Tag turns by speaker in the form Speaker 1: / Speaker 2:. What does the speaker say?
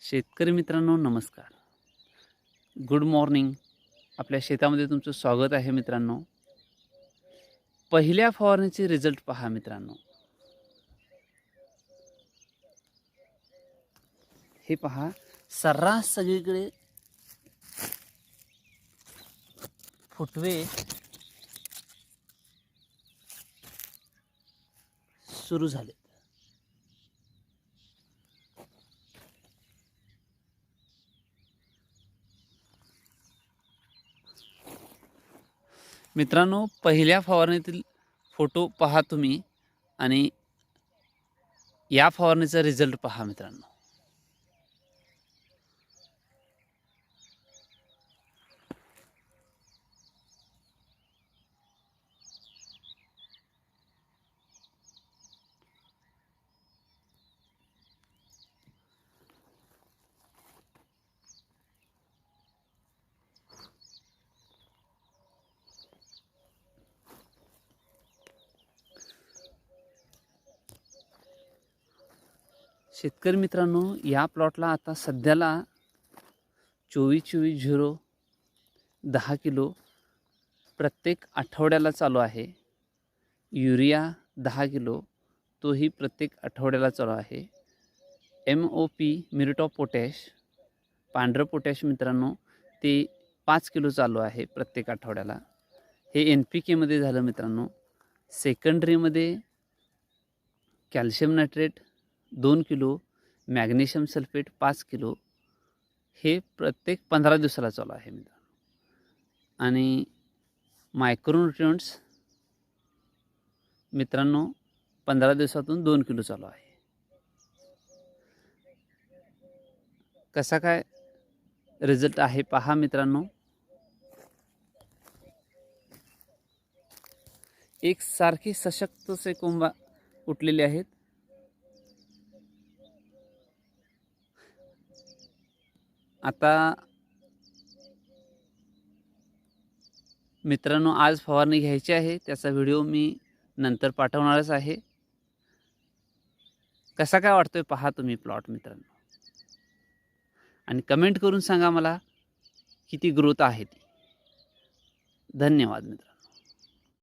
Speaker 1: शेतकरी मित्रांनो नमस्कार. गुड मॉर्निंग आपल्या शेतामध्ये तुमचं स्वागत आहे मित्रांनो. पहिल्या फवारणीचे रिझल्ट पहा मित्रांनो. हे पहा सर्रास सगळीकडे फुटवे सुरू झाले. मित्रांनो पहिल्या फवारणीतील फोटो पहा तुम्ही आणि या फवारणीचा रिझल्ट पहा मित्रांनो. शेतकरी मित्रांनो या प्लॉटला आता सध्याला चोवीस चोवीस झिरो दहा किलो प्रत्येक आठवड्याला चालू आहे. युरिया दहा किलो तोही प्रत्येक आठवड्याला चालू आहे. M O P muriate of potash पांढरं पोटॅश मित्रांनो ते पाच किलो चालू आहे प्रत्येक आठवड्याला. हे एन पी केमध्ये झालं मित्रांनो. सेकंडरीमध्ये कॅल्शियम नायट्रेट दोन किलो मॅग्नेशियम सल्फेट पाच किलो हे प्रत्येक पंधरा दिवसाला चालू आहे मित्रांनो. आणि मायक्रोन्युट्रियंट्स मित्रांनो पंधरा दिवसातून दोन किलो चालू आहे. कसा काय रिझल्ट आहे पहा मित्रांनो. एक सारखी सशक्त से कोंबा उठलेले आहेत. आता मित्रांनो आज फवारणी घ्यायची आहे. त्याचा व्हिडिओ मी नंतर पाठवणारच आहे. कसा काय वाटतोय पहा तुम्ही प्लॉट मित्रांनो. आणि कमेंट करून सांगा मला किती ग्रोथ आहे ती. धन्यवाद मित्र